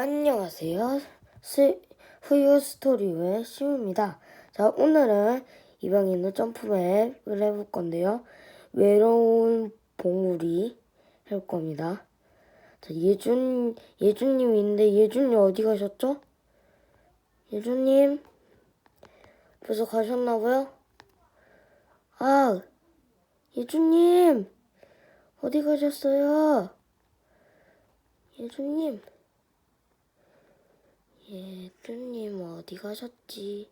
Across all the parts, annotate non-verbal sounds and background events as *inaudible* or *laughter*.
안녕하세요. 스, 후유 스토리의 시우입니다. 자, 오늘은 이방인의 점프맵을 해볼 건데요. 외로운 봉우리 할 겁니다. 자, 예준, 예준님이 있는데, 예준님 어디 가셨죠? 예준님? 벌써 가셨나봐요? 아, 예준님! 어디 가셨어요? 예준님? 예준님 어디 가셨지?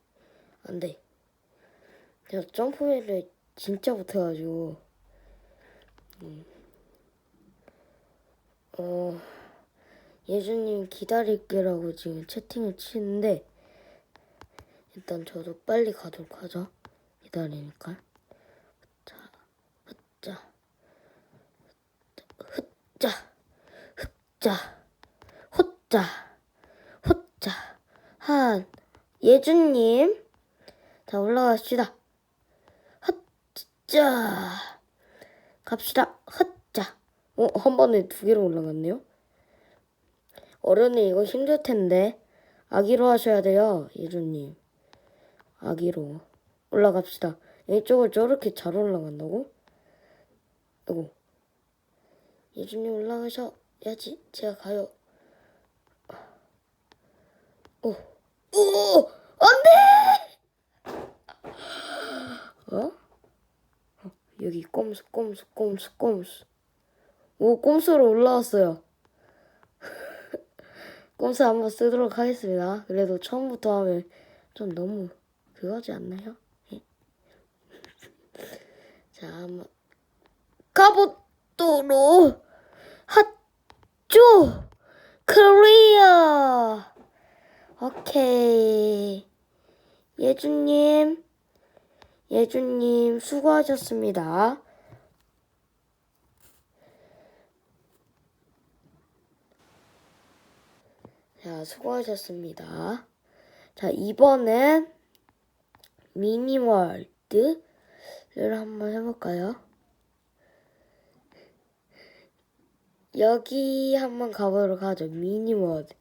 안 돼. 내가 점프를 진짜 못해가지고. 음. 어, 예준님 기다릴게라고 지금 채팅을 치는데, 일단 저도 빨리 가도록 하죠. 기다리니까. 자, 흑자, 흑자, 흑자, 헛자, 헛 자, 한, 예준님. 자, 올라갑시다. 헛자. 갑시다. 헛자. 어, 한 번에 두 개로 올라갔네요. 어른이 이거 힘들 텐데. 아기로 하셔야 돼요, 예준님. 아기로. 올라갑시다. 이쪽을 저렇게 잘 올라간다고? 아이고. 예준님 올라가셔야지. 제가 가요. 오, 오, 안 돼! 어? 어, 여기 꼼수, 꼼수, 꼼수, 꼼수. 오, 꼼수로 올라왔어요. *laughs* 꼼수 한번 쓰도록 하겠습니다. 그래도 처음부터 하면 좀 너무 그거지 않나요? 예. *laughs* 자, 한번 가보도록 하죠! 코리아! 오케이. 예주님, 예주님, 수고하셨습니다. 자, 수고하셨습니다. 자, 이번엔 미니월드를 한번 해볼까요? 여기 한번 가보도록 하죠. 미니월드.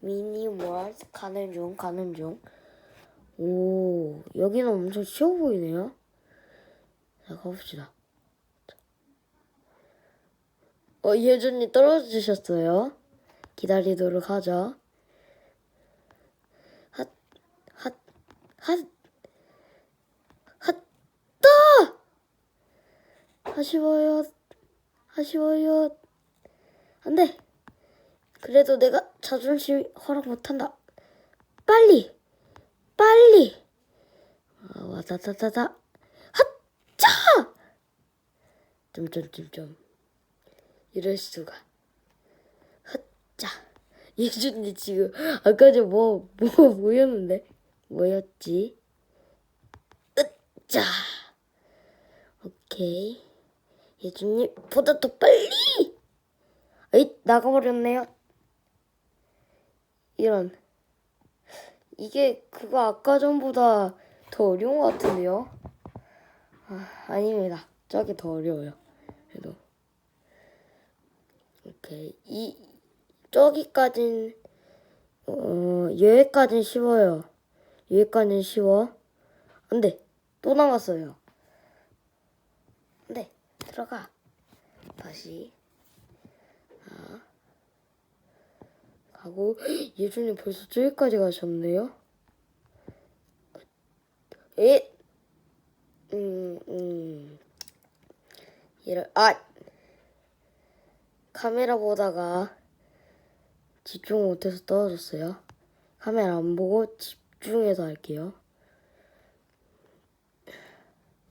미니 월드 가는 중, 가는 중. 오, 여기는 엄청 쉬워 보이네요. 자, 가봅시다. 어, 예준이 떨어지셨어요. 기다리도록 하죠. 핫, 핫, 핫, 핫다! 아쉬워요. 아쉬워요. 안 돼. 그래도 내가 자존심 허락 못한다. 빨리! 빨리! 아, 와다다다다. 핫자! 점점점점. 이럴 수가. 헛자. *laughs* 예준이 지금 아까 전 뭐 뭐 뭐였는데? 뭐였지? 으짜. 오케이. 예준님 보다 더 빨리. 에이 나가버렸네요. 이런. 이게 그거 아까 전보다 더 어려운 것 같은데요? 아, 아닙니다. 저게 더 어려워요. 그래도. 오케이. 이, 저기까진, 어, 여기까진 쉬워요. 여기까진 쉬워. 안 돼. 또 남았어요. 안 돼. 들어가. 다시. 자. 가고, 예준이 벌써 저기까지 가셨네요? 에? 음, 음. 이럴, 아! 카메라 보다가 집중 못해서 떨어졌어요. 카메라 안 보고 집중해서 할게요.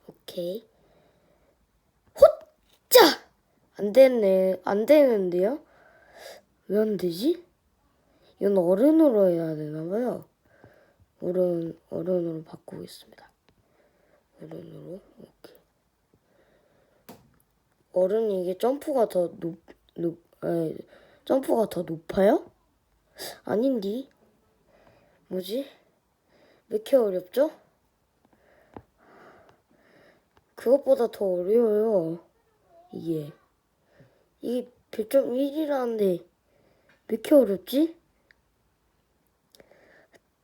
오케이. 호짜! 안 됐네. 안 되는데요? 왜 안 되지? 이건 어른으로 해야 되나봐요. 어른, 어른으로 바꾸겠습니다. 어른으로. 오케이. 어른이 이게 점프가 더 높, 높, 에, 점프가 더 높아요? 아닌디. 뭐지? 왜 이렇게 어렵죠? 그것보다 더 어려워요. 이게. 이게 별점 1이라는데 왜 이렇게 어렵지?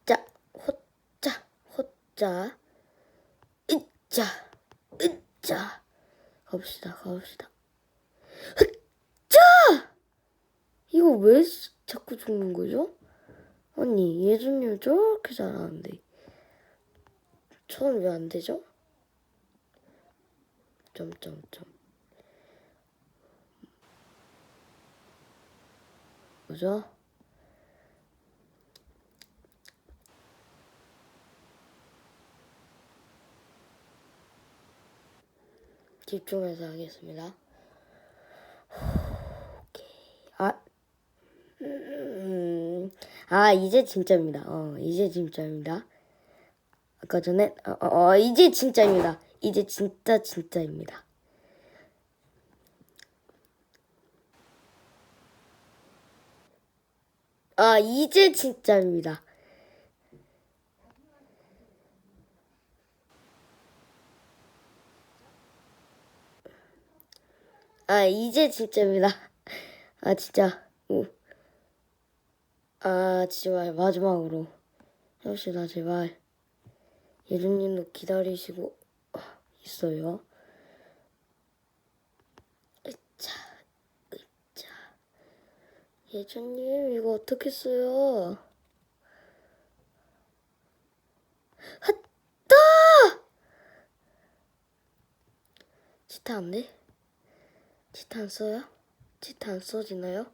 자, 호자, 호자, 으자, 으자. 가봅시다, 가봅시다. 흑자! 이거 왜 스- 자꾸 죽는 거죠? 아니, 예준님 저렇게 잘하는데. 저는 왜 안 되죠? 점점점. 뭐죠? 집중해서 하겠습니다. 오케이. 아, 음, 아 이제 진짜입니다. 어, 이제 진짜입니다. 아까 전에 어, 어, 어, 이제 진짜입니다. 이제 진짜 진짜입니다. 아 이제 진짜입니다. 아 이제 진짜입니다. 아 진짜. 오. 아 제발 마지막으로 해봅시다 제발. 예준님도 기다리시고 있어요. 으차, 으차. 예준님 이거 어떻게 써요? 핫다! 치타 안 돼? 치타 안 써요? 치타 안 써지나요?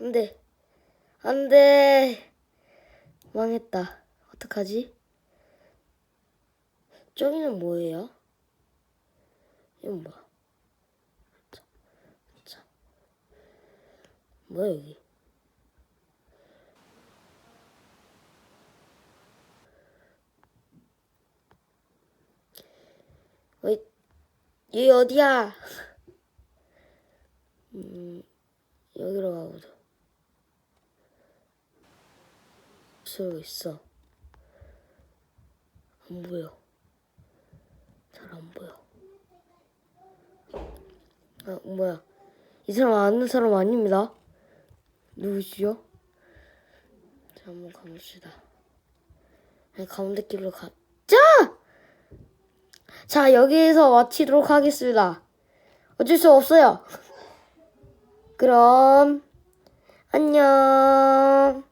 안 돼. 안 돼. 망했다. 어떡하지? 저기는 뭐예요? 이건 뭐야? 뭐야 여기? 어이, 여기 어디야? 음, 여기로 가보자. 쓰고 있어. 안 보여. 잘 안 보여. 아, 뭐야. 이 사람 아는 사람 아닙니다. 누구시죠? 자, 한번 가봅시다. 네, 가운데 길로 가자! 자, 여기에서 마치도록 하겠습니다. 어쩔 수 없어요. 그럼, 안녕.